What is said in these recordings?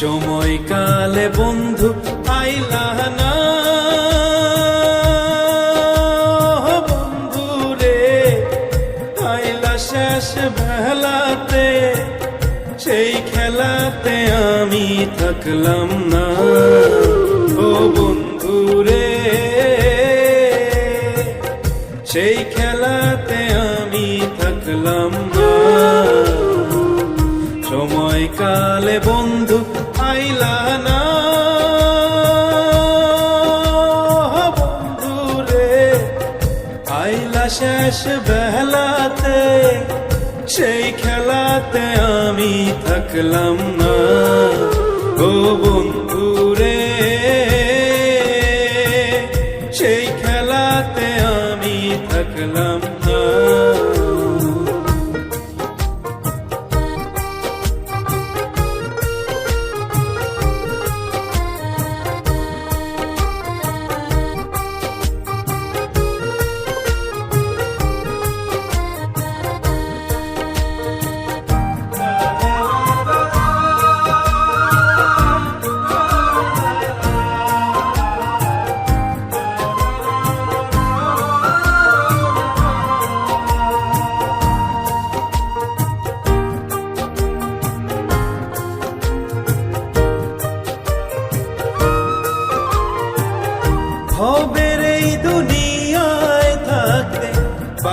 সময় কালে বন্ধু আইলা না বন্ধু রে আইলা শেষ ভেলাতে সেই খেলাতে আমি থাকলাম না। ও বন্ধু রে সেই খেলাতে আমি থাকলাম না। সময় কালে বন্ধু, আইলা না। বন্ধু রে, আইলা শেষ বেলাতে, সেই খেলাতে আমি থাকলাম না।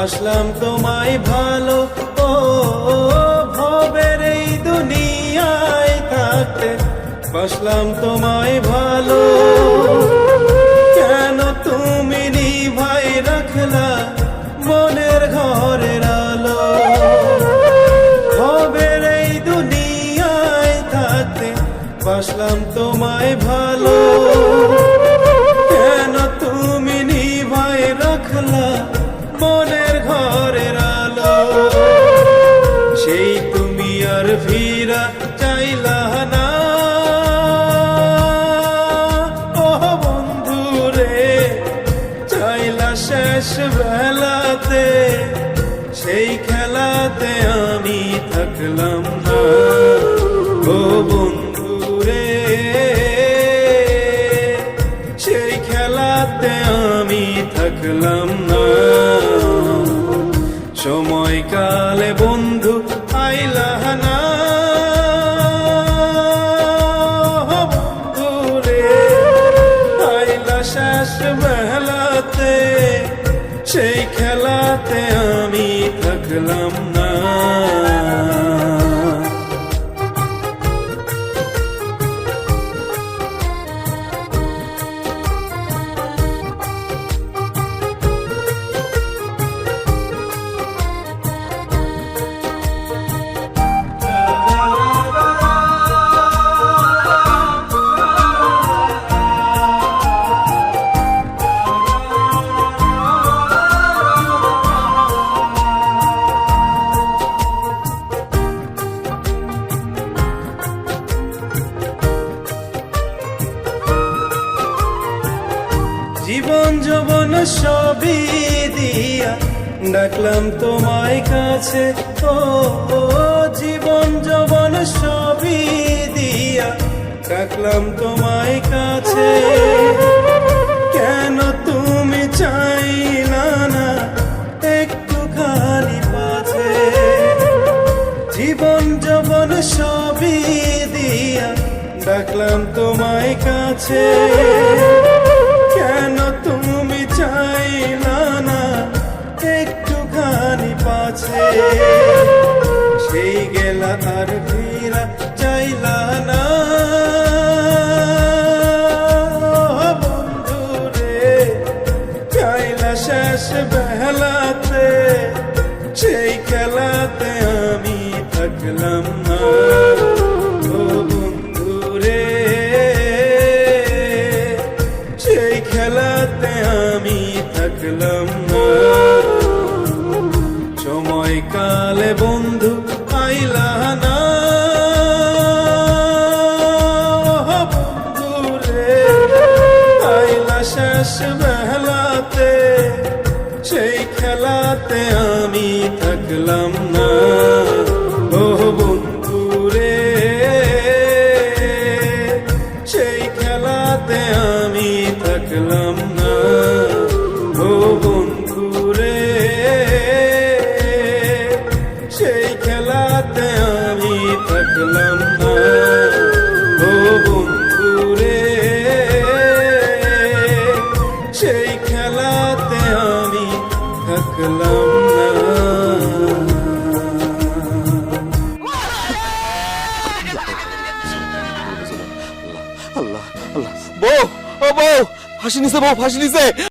বাসলাম তোমায় ভালো। ও ভবের এই দুনিয়ায় থাকতে। বাসলাম তোমায় ভালো। সেই খেলাতে আমি থাকলাম। খেলাতে আমি থাকলাম না। সবই দিয়া ডাকলাম তোমায় কাছে। ও জীবন যৌবন সবই দিয়া ডাকলাম তোমায় কাছে। কেন তুমি চাইলা না একটু খালি পাছে? জীবন যৌবন সবই দিয়া ডাকলাম তোমায় কাছে। সেই গেলা আর কালে বন্ধু, আইলা না। বন্ধু রে আইলা শেষ বেলাতে, সেই খেলাতে আমি থাকলাম না। ও বন্ধু রে আমি থাকলাম আল্লাহ আল্লাহ বউ ও বউ ফাঁসি নিছে বউ ফাঁসি নিছে